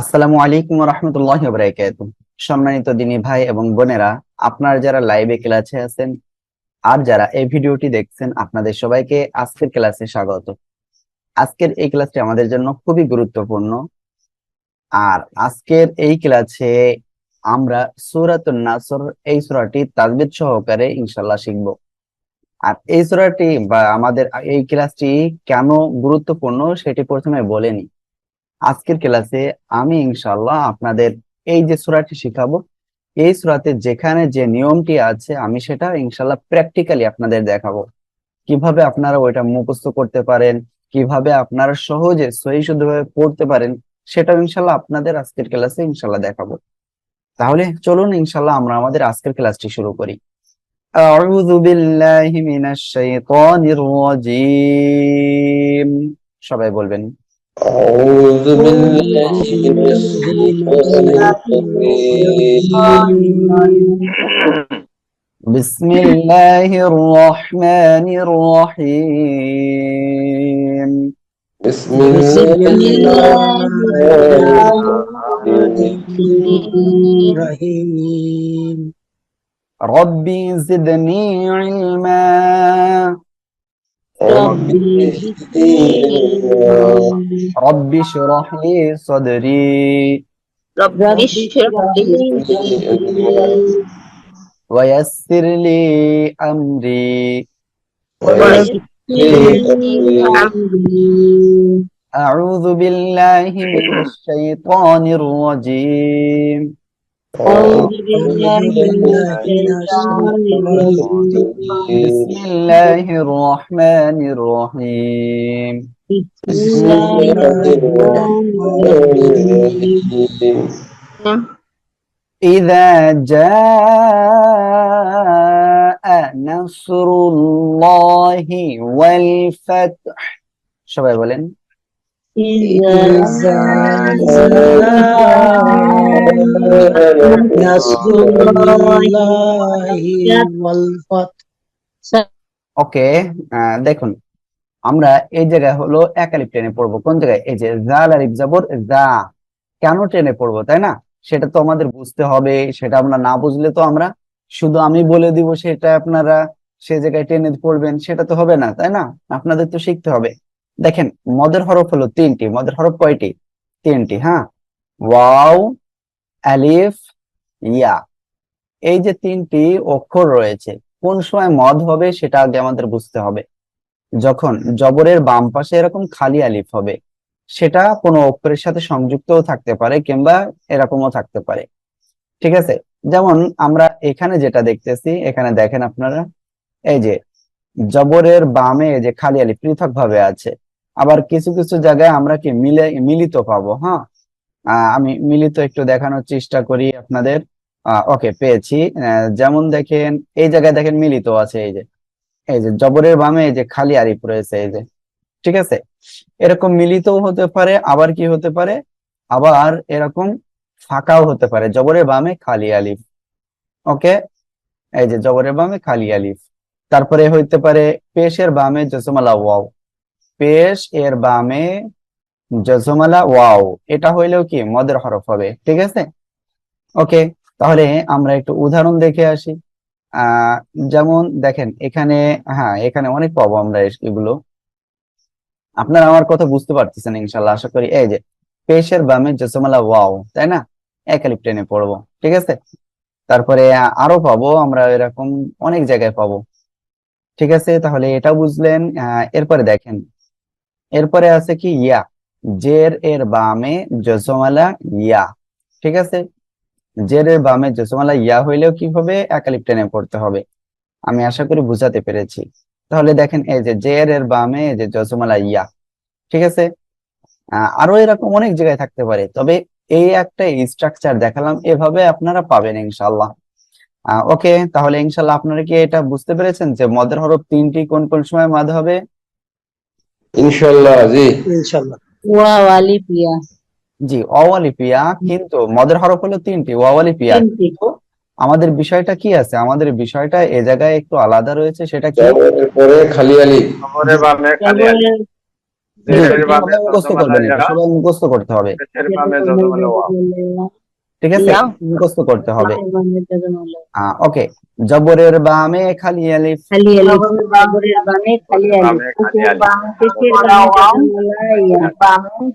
আসসালামু আলাইকুম রহমতুল্লাহ বরাকাত সম্মানিত দিনী ভাই এবং বোনেরা, আপনার যারা লাইভে ক্লাসে আছেন আর যারা এই ভিডিওটি দেখছেন, আপনাদের সবাইকে আজকের ক্লাসে স্বাগত। আজকের এই ক্লাসটি আমাদের জন্য খুবই গুরুত্বপূর্ণ। আর আজকের এই ক্লাসে আমরা সূরাতুন নাসর, এই সূরাটি তাজবিদ সহকারে ইনশাল্লাহ শিখব। আর এই সূরাটি বা আমাদের এই ক্লাসটি কেন গুরুত্বপূর্ণ সেটি প্রথমে বলে নিই। আজকের ক্লাসে আমি ইনশাল্লাহ আপনাদের এই যে সুরাটি শিখাবো, এই সুরাতে যেখানে যে নিয়মটি আছে আমি সেটা ইনশাল্লাহ প্র্যাকটিক্যালি আপনাদের দেখাবো। কীভাবে আপনারা ওইটা মুখস্থ করতে পারেন, কীভাবে আপনারা সহজে সহি শুদ্ধভাবে পড়তে পারেন সেটা ইনশাল্লাহ আপনাদের আজকের ক্লাসে ইনশাল্লাহ দেখাবো। তাহলে চলুন ইনশাল্লাহ আমরা আমাদের আজকের ক্লাসটি শুরু করি। আউযু বিল্লাহি মিনাশ শাইতানির রাজীম। সবাই বলবেন أعوذ بالله من الشيطان بسم الله الرحمن الرحيم. بسم الله الرحيم. ربي زدني علما. ربي ربي اشرح لي صدري رب اشرح لي صدري ويسر لي أمري ويسر لي أمري أعوذ بالله من الشيطان الرجيم بسم الله الرحمن الرحيم بسم الله الرحمن الرحيم إذا جاء نصر الله والفتح شباب ولن إذا نصر الله والفتح ওকে দেখুন আমরা এই জায়গায় হলো একালিপ টেনে পড়বো কোন জায়গায় এই যে জাল আলিফ জাবর দা কেন টেনে পড়বো তাই না সেটা তো আমাদের বুঝতে হবে সেটা আমরা না বুঝলে তো আমরা শুধু আমি বলে দিব সেটা আপনারা সে জায়গায় টেনে পড়বেন সেটা তো হবে না তাই না আপনাদের তো শিখতে হবে দেখেন, মদের হরফ হলো তিনটি, মদের হরফ কয়টি? তিনটি হ্যাঁ? ওয়াও, আলিফ, ইয়া। এই যে তিনটি অক্ষর রয়েছে, কোন সময় মদ হবে সেটা আগে আমাদের বুঝতে হবে। যখন জবরের বাম পাশে এরকম খালি আলিফ হবে, সেটা কোনো অক্ষরের সাথে সংযুক্তও থাকতে পারে কিংবা এরকমও থাকতে পারে। ঠিক আছে? যেমন আমরা এখানে যেটা দেখতেছি, এখানে দেখেন আপনারা, এই যে জবরের বামে যে খালি আলিফ পৃথক ভাবে আছে আবার কিছু কিছু জায়গায় আমরা কি মিলে, মিলিত পাবো হ্যাঁ? আমি মিলিত একটু দেখানোর চেষ্টা করি আপনাদের। ওকে পেয়েছি। যেমন দেখেন, এই জায়গায় দেখেন মিলিত আছে, এই যে এই যে জবরের বামে এই যে খালি আলিফ রয়েছে, এই যে, ঠিক আছে? এরকম মিলিতও হতে পারে, আবার কি হতে পারে? আবার এরকম ফাঁকাও হতে পারে, জবরের বামে খালি আলিফ ওকে এই যে জবরের বামে খালি আলিফ, তারপরে হইতে পারে পেশের বামে জসমালা ওয়াও পেশ এর বামে জসমালা ওয়াও। এটা হইলেও কি? মদের হরফ হবে। ঠিক আছে? ওকে, তাহলে আমরা একটু উদাহরণ দেখে আসি। যেমন দেখেন, এখানে হ্যাঁ এখানে অনেক পাবো আমরা এগুলো। আপনারা আমার কথা বুঝতে পারতেছেন ইনশাল্লাহ, আশা করি। এই যে পেশের বামে জসমালা ওয়াও, তাই না? একালিপ টেনে পড়ব। ঠিক আছে? তারপরে আরও পাবো, আমরা এরকম অনেক জায়গায় পাবো। ঠিক আছে? তাহলে এটা বুঝলেন। এরপরে দেখেন এরপরে আছে কি? ইয়া। জের এর বামে জসমালা ইয়া। ঠিক আছে? জের এর বামে জসমালা ইয়া হইলেও কি হবে? একালিপ টেনে পড়তে হবে। আমি আশা করি বুঝাতে পেরেছি। তাহলে দেখেন, এই যে জের এর বামে যে জসমালা ইয়া। ঠিক আছে? আরও এরকম অনেক জায়গায় থাকতে পারে। তবে এই একটা স্ট্রাকচার দেখালাম, এভাবে আপনারা পাবেন ইনশাল্লাহ ওকে, তাহলে ইনশাল্লাহ আপনারা কি এটা বুঝতে পেরেছেন যে মদের হরফ তিনটি কোন কোন সময় মাদ হবে? ইনশাল্লাহ জি। পিয়া জি অওয়ালিপিয়া কিন্তু মদের হরফ হলো তিনটি ওয়াওয়ালিপিয়া। তিনটি। আমাদের বিষয়টা কি আছে? আমাদের বিষয়টা এ জায়গায় একটু আলাদা রয়েছে সেটা কি? পরে খালি আলি। মুখস্থ করবেন মুখস্থ করতে হবে। ঠিক আছে। মুখস্থ করতে হবে। ওকে। জবরের বামে খালি আলিফ। আলিফ। জবরের বামে খালি আলিফ। বামে খালি।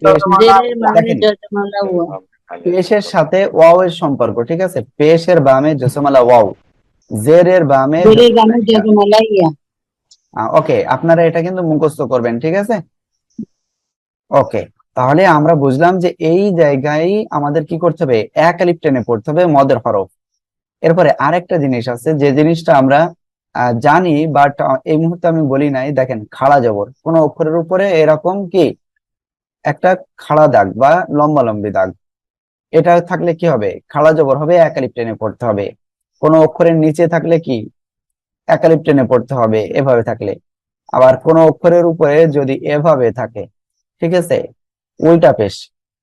পেশের বামে পেশের সাথে ওয়াও এর সম্পর্ক ঠিক আছে? পেশের বামে জসমালা ওয়াও। জেরের বামে বামে ওকে। আপনারা এটা কিন্তু মুখস্থ করবেন ঠিক আছে? ওকে। তাহলে আমরা বুঝলাম যে এই জায়গায় আমাদের কি করতে হবে? এক আলিপ টেনে পড়তে হবে মদের হরফ। এরপরে আরেকটা জিনিস আছে, যে জিনিসটা আমরা জানি বাট এই মুহূর্তে আমি বলি নাই। দেখেন, খাড়া জবর। কোন অক্ষরের উপরে এরকম কি? একটা খাড়া দাগ বা লম্বা লম্বি দাগ। এটা থাকলে কি হবে? খাড়া জবর হবে, এক আলিফ টেনে পড়তে হবে। কোন অক্ষরের নিচে থাকলে কি? একালিপ টেনে পড়তে হবে, এভাবে থাকলে। আবার কোন অক্ষরের উপরে যদি এভাবে থাকে, ঠিক আছে? উল্টা পেশ।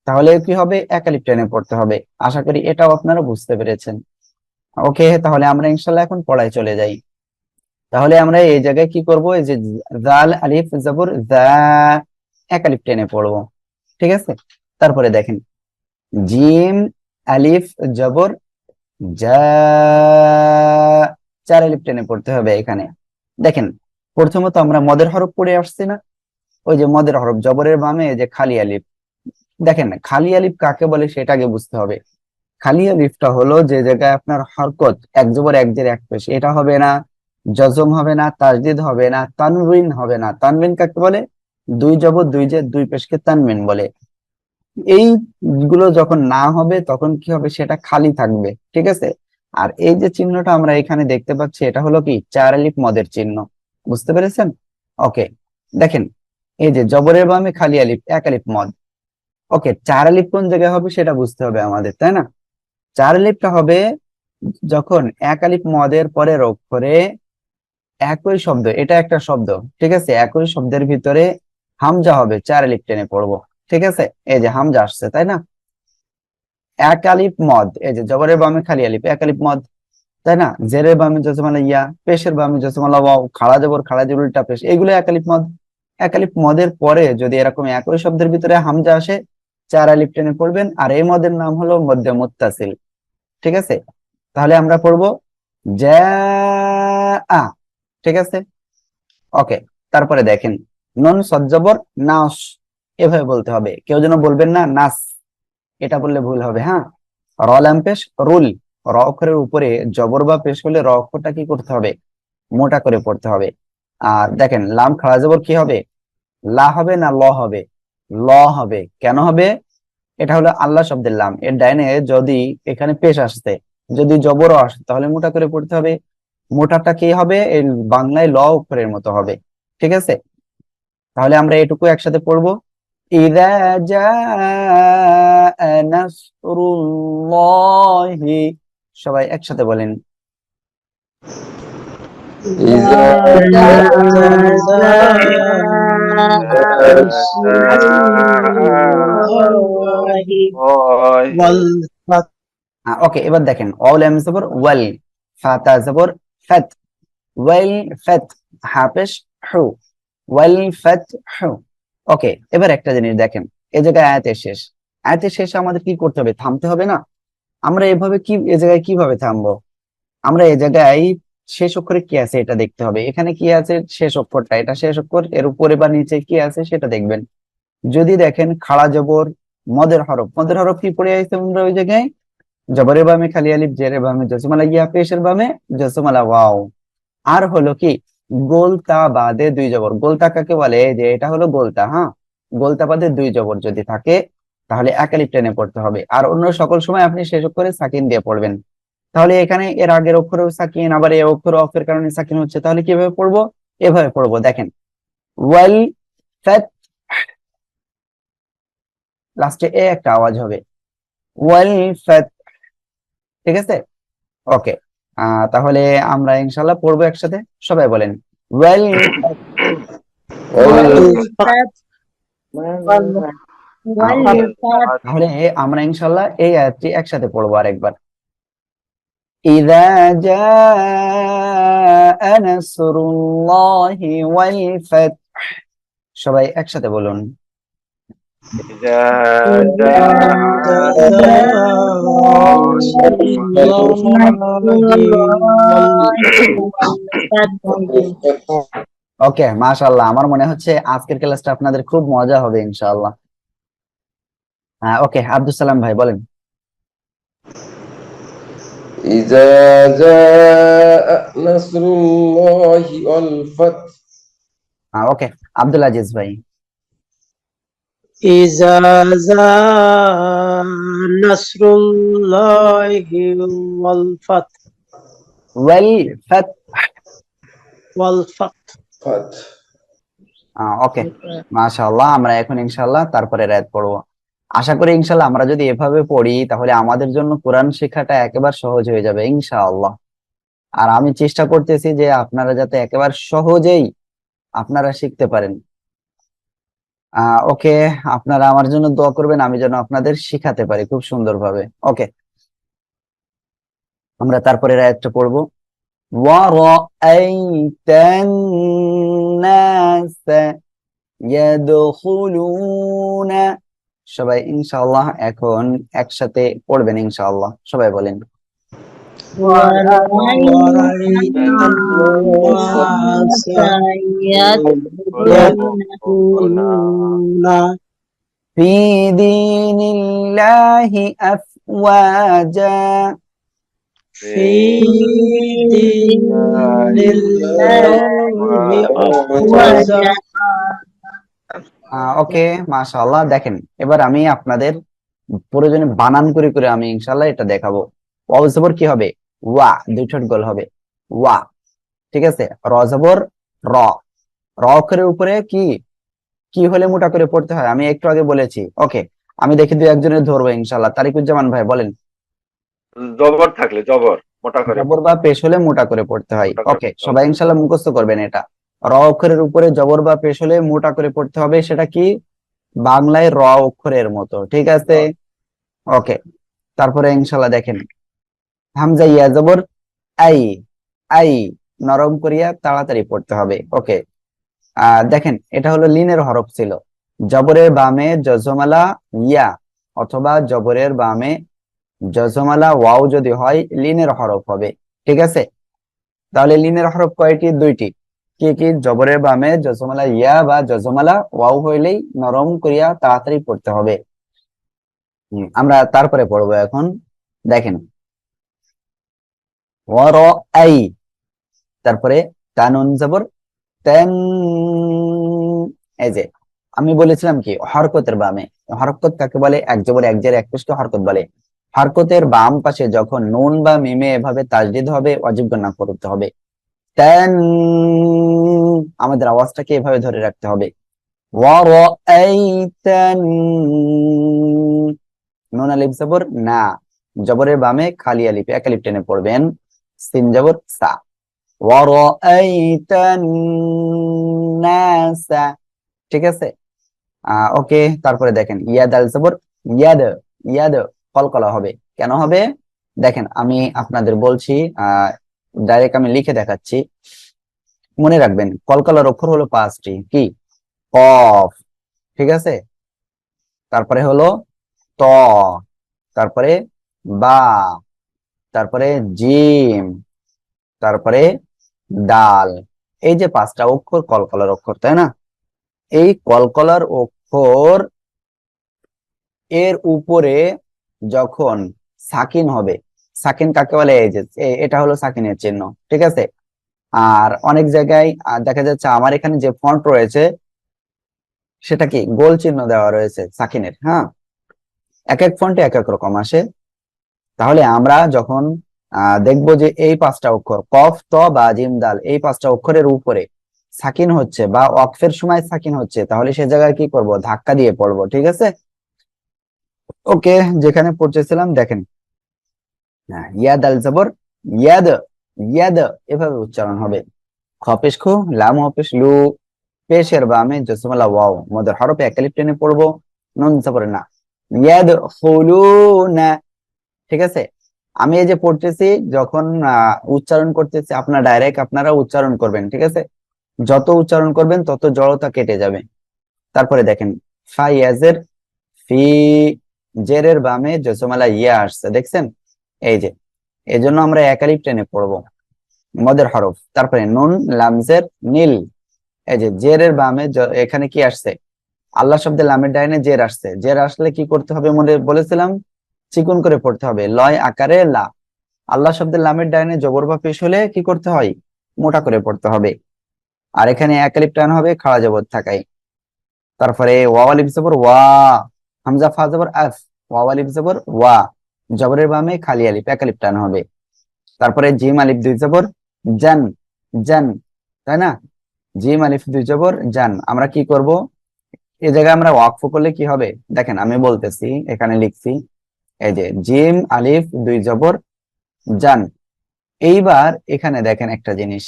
তাহলে কি হবে? একালিপ টেনে পড়তে হবে। আশা করি এটাও আপনারা বুঝতে পেরেছেন। ওকে, তাহলে আমরা ইনশাল্লাহ এখন পড়ায় চলে যাই। তাহলে আমরা এই জায়গায় কি করব? এই যে জাল আলিফ, জবর জা একালিপ টেনে পড়ব। ঠিক আছে? তারপরে দেখেন। জিম, আলিফ, জবর, যা চার আলিফ টেনে পড়তে হবে এখানে। দেখেন, প্রথমত আমরা মদের হরফ পড়ে আসছি না। ওই যে মদের হরফ, জবরের বামে যে খালি আলিফ। দেখেন, খালি আলিফ কাকে বলে সেটা আগে বুঝতে হবে। খালি আলিফটা হলো যে জায়গায় আপনার হরকত, এক জবর, এক জের, এক পেশ। এটা হবে না জজম হবে না, তাজদিদ হবে না, তানবিন হবে না। তানবিন কাকে বলে? দুই জবর, দুই জের, দুই পেশকে তানবিন বলে। এইগুলো যখন না হবে, তখন কি হবে? সেটা খালি থাকবে, ঠিক আছে? আর এই যে চিহ্নটা আমরা এখানে দেখতে পাচ্ছি, এটা হলো কি? চার আলিফ মদের চিহ্ন। বুঝতে পেরেছেন? ওকে, দেখেন এই যে জবরের বামে খালি আলিফ, এক আলিফ মদ। ওকে, চার আলিফ কোন জায়গায় হবে সেটা বুঝতে হবে আমাদের, তাই না? চার আলিফটা হবে যখন এক আলিফ মদের পরের অক্ষরে একই শব্দ, এটা একটা শব্দ, ঠিক আছে? একই শব্দের ভিতরে হামজা হবে, চার আলিফ টেনে পড়ব, ঠিক আছে? এই যে হামজা আসছে, তাই না? এক আলিফ মদ, এই যে জবরের বামে খালি আলিফ, এক আলিফ মদ, তাই না? জেরের বামে জসমালা ইয়া, পেশের বামে জসমালা খাড়া জবর খাড়া জবর উল্টা পেশ, এগুলো এক আলিফ মদ। এক আলিফ মদের পরে যদি এরকম একই শব্দের ভিতরে হামজা আসে, চার আলিফ টেনে পড়বেন, আর এই মদের নাম হলো মধ্যে মুত্তাসিল। ঠিক আছে? তাহলে আমরা পড়ব যা আ। ঠিক আছে? ওকে, তারপরে দেখেন, নন সজ্জবর নাস, এভাবে বলতে হবে। কেউ যেন বলবেন না, নাস, এটা বললে ভুল হবে হ্যাঁ? র ল্যাম পেশ, রুল, র অক্ষরের উপরে জবর বা পেশ হলে র অক্ষরটা কি করতে হবে? মোটা করে পড়তে হবে। আর দেখেন লাম খাড়া জবর কি হবে লা হবে না ল হবে ল হবে কেন হবে এটা হলো আল্লাহ শব্দের লাম এর ডাইনে যদি এখানে পেশ আসতে যদি জবরও আসে তাহলে মোটা করে পড়তে হবে মোটাটা কি হবে এই বাংলায় ল অক্ষরের মতো হবে ঠিক আছে তাহলে আমরা এটুকু একসাথে পড়বো إذا جاء نصر الله সবাই একসাথে বলেন إذا والفتح ওকে, এবার দেখেন অল এম জবর, ওয়াল ফাতা জবর, ফাত, ওয়াল, ফাত, হাফেশ, হু, ওয়াল, ফাত, হু, ওকে, এবার একটা জিনিস দেখেন, এ জায়গায় আয়াতের শেষ, আয়াতের শেষে আমাদের কি করতে হবে, থামতে হবে না? আমরা এভাবে কি, এ জায়গায় কীভাবে থামবো? আমরা এ জায়গায় শেষ অক্ষরে কি আছে এটা দেখতে হবে। এখানে কি আছে? শেষ অক্ষরটা। এটা শেষ অক্ষর, এর উপরে বা নিচে কি আছে সেটা দেখবেন। যদি দেখেন খাড়া জবর, মদের হরফ। মদের হরফ কি পড়ে আছে আমরা ওই জায়গায়? জবরের বামে খালি আলিফ, জেরের বামে জসমালা ইয়া, পেশের বামে জসমালা ওয়াও। আর হলো কি? গোলতা বাদে দুই জবর। গোলতা কাকে বলে? যে এটা হলো গোলতা হ্যাঁ? গোলতা বাদে দুই জবর যদি থাকে, তাহলে এক আলিফ টেনে পড়তে হবে। আর অন্য সকল সময় আপনি শেষ অক্ষরে সাকিন দিয়ে পড়বেন। তাহলে এখানে এর আগের অক্ষরেও সাকিন আবার এই অক্ষর অফের কারণে সাকিন হচ্ছে। তাহলে কীভাবে পড়ব? এভাবে পড়ব দেখেন। ওয়াল ফাত লাস্টে এ একটা আওয়াজ হবে। ওয়াল ফাত ঠিক আছে? ওকে তাহলে আমরা ইনশাল্লাহ পড়ব একসাথে। সবাই বলেন ওয়েল তাহলে আমরা ইনশাল্লাহ এই আয়াতটি একসাথে পড়ব আরেকবার। إذا جاء نصر الله والفتح সবাই একসাথে বলুন إذا جاء ওকে মাশাআল্লাহ আমার মনে হচ্ছে আজকের ক্লাসটা আপনাদের খুব মজা হবে ইনশাআল্লাহ হ্যাঁ ওকে আব্দুল সালাম ভাই বলেন إذا جاء نصر الله والفتح হ্যাঁ ওকে আব্দুল আজিজ ভাই إذا جاء نصر الله والفتح ওয়েল ফাত والفتح فتح ওকে মাশাআল্লাহ আমরা এখন ইনশাআল্লাহ তারপরে রাত পড়বো আশা করি ইনশাআল্লাহ আমরা যদি এভাবে পড়ি তাহলে আমাদের জন্য কোরআন শেখাটা একেবারে সহজ হয়ে যাবে ইনশাআল্লাহ আর আমি চেষ্টা করতেছি যে আপনারা যাতে একেবারে সহজেই আপনারা শিখতে পারেন আহ ওকে আপনারা আমার জন্য দোয়া করবেন আমি যেন আপনাদের শিখাতে পারি খুব সুন্দরভাবে ওকে আমরা তারপরে রায়তটা পড়বো ورأيت الناس يدخلون সবাই ইনশাআল্লাহ এখন একসাথে পড়বেন ইনশাআল্লাহ সবাই বলেন ورأيت الناس يدخلون في دين الله أفواجا في دين الله أفواجا ওকে মাশাআল্লাহ দেখেন এবার আমি আপনাদের প্রয়োজনে বানান করে করে আমি ইনশাআল্লাহ এটা দেখাবো। ওয়াও জবর কি হবে? ওয়া দুই ঠোঁট গোল হবে। ওয়া ঠিক আছে? র জবর র। র অক্ষরের উপরে কি? কি হলে মোটা করে পড়তে হয়? আমি একটু আগে বলেছি। ওকে আমি দেখি দুই একজনের ধরবো ইনশাআল্লাহ। তারিকুজ্জামান ভাই বলেন। জবর থাকলে জবর মোটা করে। জবর বা পেশ হলে মোটা করে পড়তে হয়। ওকে সবাই ইনশাআল্লাহ মুখস্থ করবেন এটা। র অক্ষরের উপরে জবর বা পেশ হলে মোটা করে পড়তে হবে, সেটা কি? বাংলায় র অক্ষরের মতো, ঠিক আছে? ওকে, তারপরে ইনশাআল্লাহ দেখেন। হামজা ইয়া জবর, আই আই, নরম করিয়া তাড়াতাড়ি পড়তে হবে, ওকে। দেখেন, এটা হলো লিনের হরফ ছিল। জবরের বামে জজমালা ইয়া, অথবা জবরের বামে জজমালা ওয়াও যদি হয়, লিনের হরফ হবে, ঠিক আছে? তাহলে লিনের হরফ কয়টি? দুইটি। কি কি, জবরের বামে জজমালা ইয়া বা জজমালা ওয়াও হইলেই নরম করিয়া তাড়াতাড়ি পড়তে হবে। আমরা তারপরে পড়ব এখন। দেখেন। আই তারপরে তানুন জবর, তেন, এই যে, আমি বলেছিলাম কি, হরকতের বামে। হরকত কাকে বলে? এক জবর, এক জের, এক পেশকে হরকত বলে। হরকতের বাম পাশে যখন নুন বা মিমে এভাবে তাজদিদ হবে অজীব গণনা করতে হবে। তেন আমাদের আওয়াজটাকে এভাবে ধরে রাখতে হবে। নুন আলিফ জবর না। জবরের বামে খালি আলিফ, এক আলিফ টেনে পড়বেন। সিন জবর সা। ঠিক আছে? ওকে, তারপরে দেখেন, ইয়াদ আল জবর, ইয়াদ ইয়াদ, কলকলা হবে। কেন হবে? দেখেন, আমি আপনাদের বলছি আহ ডাইরেক্ট আমি লিখে দেখাচ্ছি। মনে রাখবেন, কলকলার অক্ষর হলো পাঁচটি, কি? কফ, ঠিক আছে? তারপরে হলো ত, তারপরে বা, তারপরে জিম, তারপরে ডাল। এই যে পাঁচটা অক্ষর কলকলার অক্ষর, তাই না? এই কলকলার অক্ষর এর উপরে যখন সাকিন হবে সাকিন কাকে বলে? এই যে এটা হলো সাকিনের চিহ্ন, ঠিক আছে? আর অনেক জায়গায় দেখা যাচ্ছে আমার এখানে যে ফন্ট রয়েছে, সেটা কি? গোল চিহ্ন দেওয়া রয়েছে সাকিনের হ্যাঁ? এক এক ফন্টে এক এক রকম আসে। তাহলে আমরা যখন দেখব যে এই পাঁচটা অক্ষর, কফ, ত বা জিম, দাল, এই পাঁচটা অক্ষরের উপরে সাকিন হচ্ছে বা ওয়াকফের সময় সাকিন হচ্ছে, তাহলে সে জায়গায় কি করব? ধাক্কা দিয়ে পড়ব, ঠিক আছে? ওকে, যেখানে পড়তেছিলাম, দেখেন হ্যাঁ, ইয়াদ আল জবর ইয়াদ ইয়াদ এভাবে উচ্চারণ হবে। খপেশ খু লাম হপেশ লু পেশের বামে জসমালা ওয়াও মদের হরফে একালিপ টেনে পড়ব নুন জবর না। ইয়াদ না ঠিক আছে? আমি এই যে পড়তেছি যখন উচ্চারণ করতেছি আপনার ডাইরেক্ট আপনারা উচ্চারণ করবেন ঠিক আছে? যত উচ্চারণ করবেন তত জড়তা কেটে যাবে। তারপরে দেখেন ফাইয়াজের ফি জেরের বামে জসমালা ইয়া আসছে দেখছেন? এই যে এই জন্য আমরা একালিপ টেনে পড়ব। মদের হরফ, তারপরে নুন, লামজের, নীল। এই যে জেরের বামে এখানে কি আসছে? আল্লাহ শব্দে লামের ডাইনে জের আসছে। জের আসলে কি করতে হবে মনে বলেছিলাম? চিকুন করে পড়তে হবে। লয় আকারে লা। আল্লাহ শব্দের লামের ডাইনে জবর বা পেশ হলে কি করতে হয়? মোটা করে পড়তে হবে। আর এখানে একালিপ টান হবে খাড়া জবর থাকাই তারপরে ওয়াওয়ালিফ জবর ওয়া, হামজা ফা জবর আফ। ওয়াওয়ালিফ জবর ওয়া। জবরের বামে খালি আলিফ একালিপ টান হবে। তারপরে জিম আলিফ দুই জবর, জান জান, তাই না? জিম আলিফ দুই জবর, জান। আমরা কি করব? এই জায়গায় আমরা ওয়াকফ করলে কি হবে? দেখেন, আমি বলতেছি, এখানে লিখছি, এই যে জিম আলিফ দুই জবর, জান। এইবার এখানে দেখেন একটা জিনিস,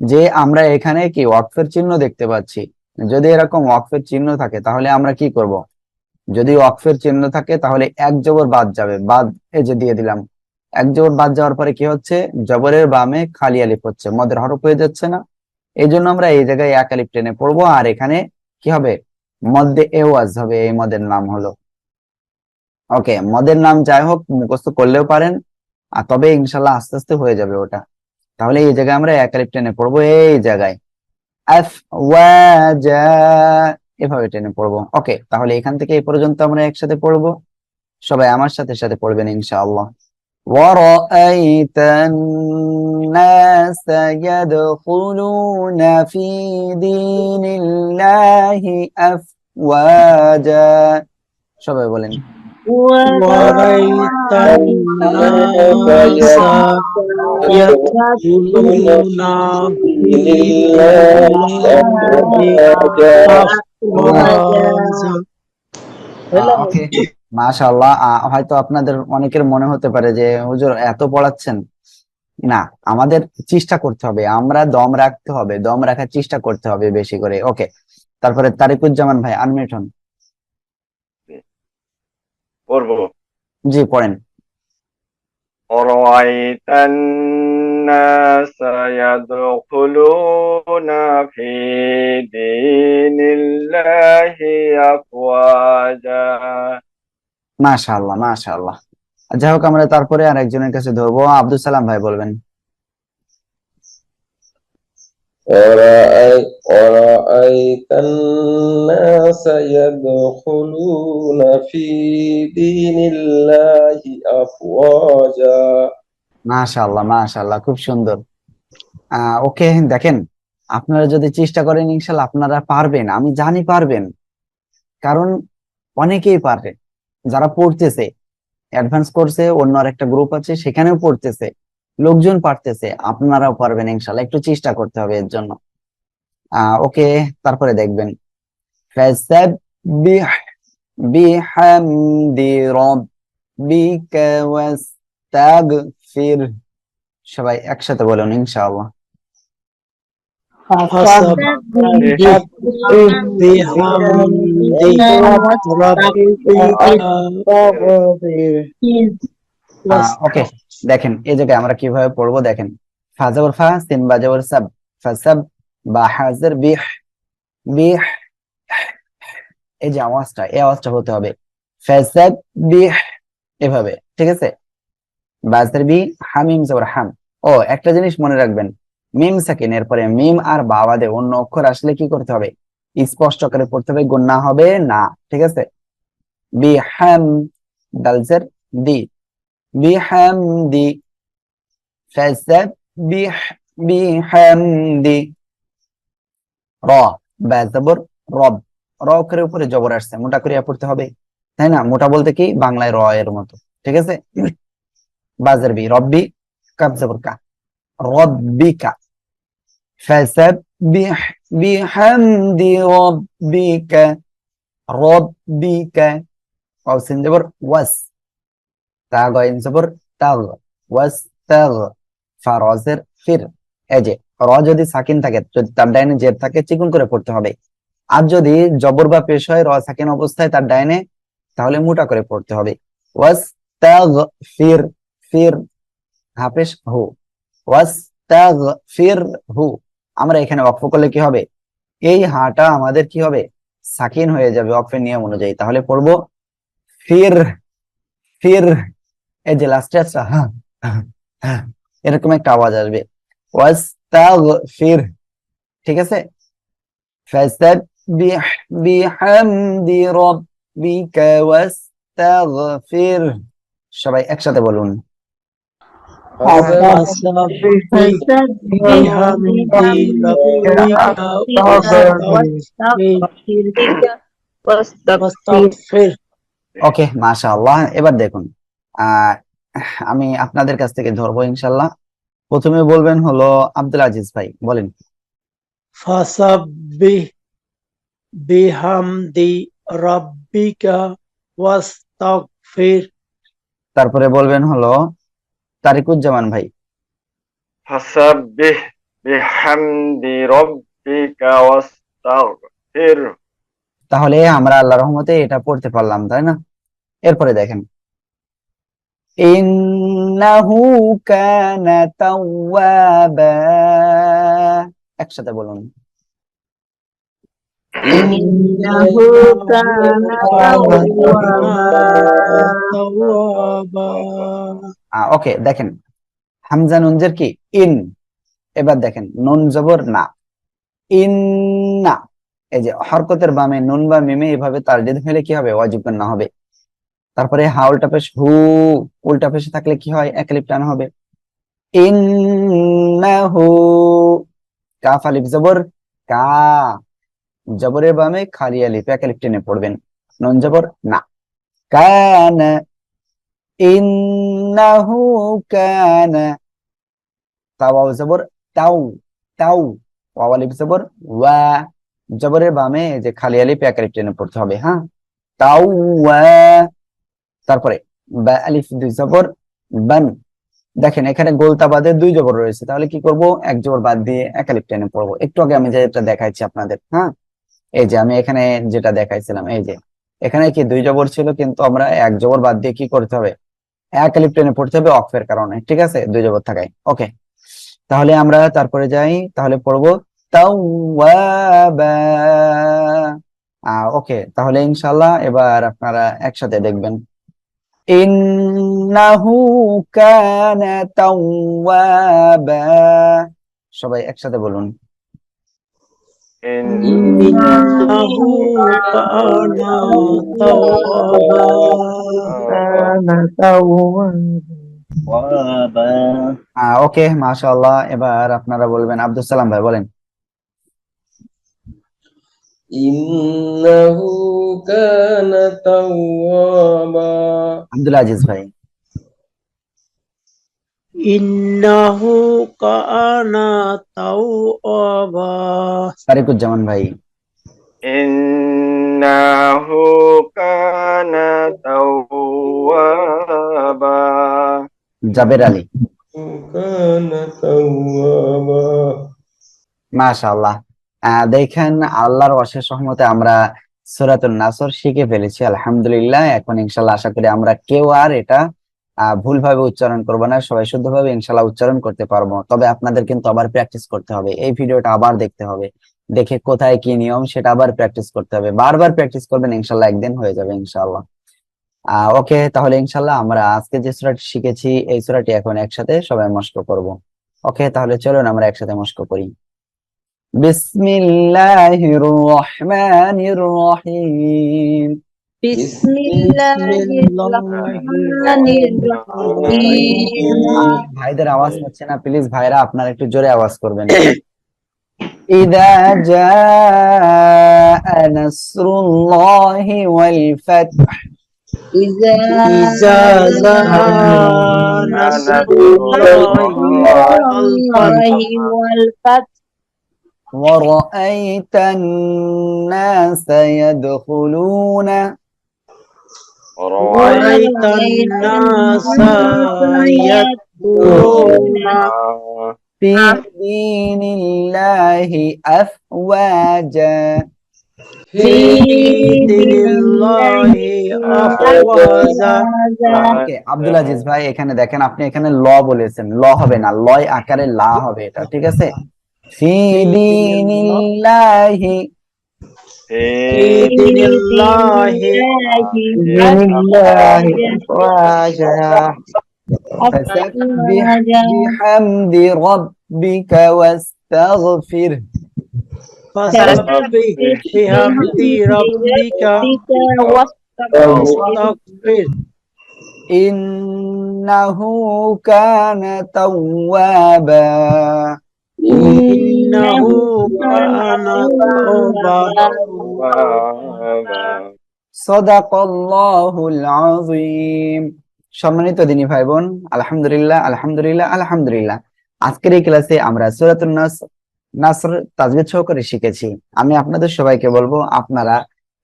যে আমরা এখানে কি ওয়াকফের চিহ্ন দেখতে পাচ্ছি? যদি এরকম ওয়াকফের চিহ্ন থাকে, তাহলে আমরা কি করব? যদি ওয়াকফের চিহ্ন থাকে, তাহলে এক জবর বাদ যাবে। বাদ, এই যে দিয়ে দিলাম। এক জবর বাদ যাওয়ার পরে কি হচ্ছে? জবরের বামে খালি আলিফ হচ্ছে, মদের হরফ হয়ে যাচ্ছে না। এই জন্য আমরা এই জায়গায় এক আলিফ টেনে পড়ব, আর এখানে কি হবে? মধ্যে এওয়াজ হবে, এই মদের নাম হলো। ওকে, মদের নাম যাই হোক, মুখস্থ করলেও পারেন। আর তবে ইনশাল্লাহ আস্তে আস্তে হয়ে যাবে ওটা। তাহলে এই জায়গায় আমরা এক আলিফ টেনে পড়ব, এই জায়গায়। আফ ওয়াজা এভাবে টেনে পড়বো ওকে তাহলে এখান থেকে এই পর্যন্ত আমরা একসাথে পড়বো সবাই আমার সাথে সাথে পড়বেন ইনশাআল্লাহ ورأيت الناس يدخلون في دين الله أفواجا সবাই বলেন ورأيت الناس يدخلون في أفواجا ওকে হয়তো আপনাদের অনেকের মনে হতে পারে যে হুজুর এত পড়াচ্ছেন। না আমাদের চেষ্টা করতে হবে। আমরা দম রাখতে হবে। দম রাখার চেষ্টা করতে হবে বেশি করে। ওকে তারপরে তারিকুজ্জামান ভাই আনমিউট হন। জি পড়েন। الناس يدخلون في دين الله أفواجا মাশাআল্লাহ মাশাআল্লাহ যাই হোক আমরা তারপরে আর একজনের কাছে ধরবো আব্দুল সালাম ভাই বলবেন ورأي- ورأيت الناس يدخلون في دين الله أفواجا মাশাল্লাহ মাশাল্লাহ খুব সুন্দর। ওকে, দেখেন, আপনারা যদি চেষ্টা করেন ইনশাল্লাহ আপনারা পারবেন, আমি জানি পারবেন। কারণ অনেকেই পারে, যারা পড়তেছে অ্যাডভান্স করছে, অন্য আরেকটা গ্রুপ আছে, সেখানেও পড়তেছে, লোকজন পারতেছে, আপনারাও পারবেন ইনশাল্লাহ একটু চেষ্টা করতে হবে এর জন্য। ওকে, তারপরে দেখবেন। বিহামদি রব্বিকা ওয়াস্তাগ তাকফির সবাই একসাথে বলুন ইনশাআল্লাহ। আচ্ছা, আচ্ছা, আচ্ছা। ওকে দেখেন এই জায়গায় আমরা কীভাবে পড়ব দেখেন। ফাজাবর ফা সিন বাজাবর সাব ফাসাব বা হাজার বিহ বিহ এই যে আওয়াজটা এই আওয়াজটা হতে হবে। ফাসাব বিহ এভাবে ঠিক আছে? বাজার বি হামিম জবর হাম। ও, একটা জিনিস মনে রাখবেন, মিম সাকিন, এরপরে মিম আর বাবাদে অন্য অক্ষর আসলে কি করতে হবে? স্পষ্ট করে পড়তে হবে গুন্না হবে না, ঠিক আছে? বি, হাম দালজের দি। বিহামদি ফাসাব্বিহ বিহামদি র, বা জবর, রব। র অক্ষরের উপরে জবর আসছে, মোটা করে পড়তে হবে, তাই না? মোটা বলতে কি? বাংলায় র এর মতো, ঠিক আছে? বাজার বি, রব্বি কাব জবর কা রব্বিকা বিহামদি রব্বিকা। রব্বিকা। ওয়াও সিন জবর ওয়াস। তা গয়েন জবর তাগ ওয়াস তাগ ফারজের ফির। এই যে, র যদি সাকিন থাকে, যদি তার ডাইনে জের থাকে, চিকুন করে পড়তে হবে। আর যদি জবর বা পেশ হয়, র সাকিন অবস্থায় তার ডাইনে, তাহলে মোটা করে পড়তে হবে। ওয়াস তাগ ফির। ফির হু। ফির হু। আমরা এখানে ওয়াকফ করলে কি হবে? এই হাটা আমাদের কি হবে? সাকিন হয়ে যাবে অফের নিয়ম অনুযায়ী। তাহলে পড়ব ফির ফির এই যে লাস্টে আছে হ্যাঁ হ্যাঁ, হ্যাঁ, এরকম একটা আওয়াজ আসবে। ওয়াস্তাগফির ঠিক আছে? সবাই একসাথে বলুন। ওকে মাশাআল্লাহ। এবার দেখুন আমি আপনাদের কাছ থেকে ধরবো ইনশাল্লাহ প্রথমে বলবেন হলো আব্দুল আজিজ ভাই বলেন। ফাসাব্বিহ বিহামদি রাব্বিকা ওয়াস্তাগফির। তারপরে বলবেন হলো তারিকুজ্জামান ভাই। তাহলে আমরা আল্লাহর রহমতে এটা পড়তে পারলাম তাই না? এরপরে দেখেন। ইন্নাহু কানা তাওয়াবা। একসাথে বলুন। ওকে, দেখেন। হামজা নুনজের কি? ইন। এবার দেখেন, নুন জবর না। ইন না। এই যে হরকতের বামে নুন বা মিমে এভাবে তার যদি হলে কি হবে? ওয়াজিব না হবে। তারপরে হা উল্টা পেশ, হু, উল্টা পেশে থাকলে কি হয়? একালিপ টান হবে। ইন্নাহু কাফ আলিফ জবর, কা। জবরের বামে খালি আলিফ একালিপ টেনে পড়বেন। নুন জবর না। কানা, ইন্নাহু কানা। তাওয়াও জবর, তাও তাও। ওয়াও আলিফ জবর, ওয়া। জবরের বামে যে খালি আলিফ, এক আলিফ টেনে পড়তে হবে হ্যাঁ? তাও, ওয়া। তারপরে, বা আলিফ দুই জবর, বান। দেখেন, এখানে গোলতা বাদে দুই জবর রয়েছে। তাহলে কি করব? এক জবর বাদ দিয়ে এক আলিফ টেনে পড়ব। একটু আগে আমি যেটা দেখাইছি আপনাদের হ্যাঁ? এই যে আমি এখানে যেটা দেখাইছিলাম, এই যে এখানে কি দুই জবর ছিল, কিন্তু আমরা এক জবর বাদ দিয়ে কি করতে হবে? এক আলিফ পড়তে হবে অফের কারণে, ঠিক আছে? দুই জবর থাকায়, ওকে। তাহলে আমরা তারপরে যাই, তাহলে পড়ব ওকে। তাহলে ইনশাল্লাহ এবার আপনারা একসাথে দেখবেন। ইন্নাহু সবাই একসাথে বলুন। إن ইন্নাহু কানা তাওয়াবা ওকে মাশাআল্লাহ এবার আপনারা বলবেন আব্দুল সালাম ভাই বলেন إنه كان توابا আব্দুল আজিজ ভাই ইন্নাহু কানা ভাই। ইন্নাহু কানা জাবের আলী। কানা দেখেন আল্লাহর অশেষ সহমতে আমরা সুরাতুল নাসর শিখে ফেলেছি আলহামদুলিল্লাহ। এখন ইনশাল্লাহ আশা করি আমরা কেউ আর এটা ভুলভাবে উচ্চারণ করব না, সবাই শুদ্ধভাবে ইনশাল্লাহ উচ্চারণ করতে পারব। তবে আপনাদের কিন্তু আবার প্র্যাকটিস করতে হবে। এই ভিডিওটা আবার দেখতে হবে। দেখে কোথায় কি নিয়ম, সেটা আবার প্র্যাকটিস করতে হবে। বারবার প্র্যাকটিস করবেন ইনশাল্লাহ একদিন হয়ে যাবে ইনশাল্লাহ ওকে তাহলে ইনশাল্লাহ আমরা আজকে যে সূরাটি শিখেছি, এই সূরাটি এখন একসাথে সবাই মস্ক করব। ওকে তাহলে চলুন আমরা একসাথে মস্ক করি। বিসমিল্লাহির রহমানির রহিম। বিসমিল্লাহির রহমানির রহিম ভাইদের আওয়াজ হচ্ছে না প্লিজ ভাইরা আপনারা একটু জোরে আওয়াজ করবেন إذا جاء نصر الله والفتح ইজা ইজা জাহা নাসরুল্লাহি ওয়াল ফাত ورأيت الناس يدخلون ورأيت ورأيت الناس يدخلون في دين الله أفواجا في دين الله أفواجا ওকে আব্দুল আজিজ ভাই এখানে দেখেন আপনি এখানে ল বলেছেন ল হবে না লয় আকারে লা হবে এটা ঠিক আছে ফি দীনিল্লাহি في في دين الله لله أفواجا فسبح بحمد ربك واستغفره فسبح بحمد ربك واستغفر إنه كان توابا إنه كان توابا توابا সদাকল্লাহুল আযীম সম্মানিত দিনী ভাই বোন আলহামদুলিল্লাহ আলহামদুলিল্লাহ আলহামদুলিল্লাহ আজকের এই ক্লাসে আমরা সূরাতুন নাস নাসর তাজবিদ সহকারে শিখেছি আমি আপনাদের সবাইকে বলবো আপনারা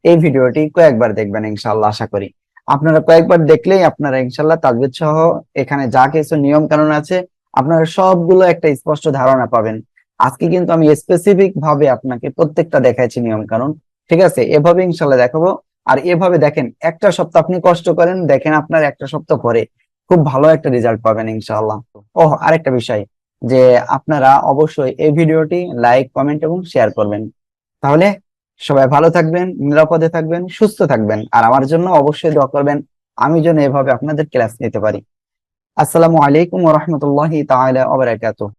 এই ভিডিওটি কয়েকবার দেখবেন ইনশাআল্লাহ আশা করি আপনারা কয়েকবার দেখলেই আপনারা ইনশাআল্লাহ তাজবিদ সহ এখানে যা কিছু নিয়ম কানুন আছে আপনারা সবগুলো একটা স্পষ্ট ধারণা পাবেন। আজকে কিন্তু আমি স্পেসিফিক ভাবে আপনাকে প্রত্যেকটা দেখাইছি নিয়ম কানুন ঠিক আছে? এভাবে ইনশাল্লাহ দেখাবো। আর এভাবে দেখেন, একটা সপ্তাহ আপনি কষ্ট করেন, দেখেন আপনার একটা সপ্তাহ পরে খুব ভালো একটা রেজাল্ট পাবেন ইনশাআল্লাহ। ও আরেকটা বিষয় যে আপনারা অবশ্যই এই ভিডিওটি লাইক কমেন্ট এবং শেয়ার করবেন। তাহলে সবাই ভালো থাকবেন, নিরাপদে থাকবেন, সুস্থ থাকবেন। আর আমার জন্য অবশ্যই দোয়া করবেন, আমি যেন এভাবে আপনাদের ক্লাস নিতে পারি। আসসালামু আলাইকুম ওয়া রাহমাতুল্লাহি তাআলা ওয়া বারাকাতুহু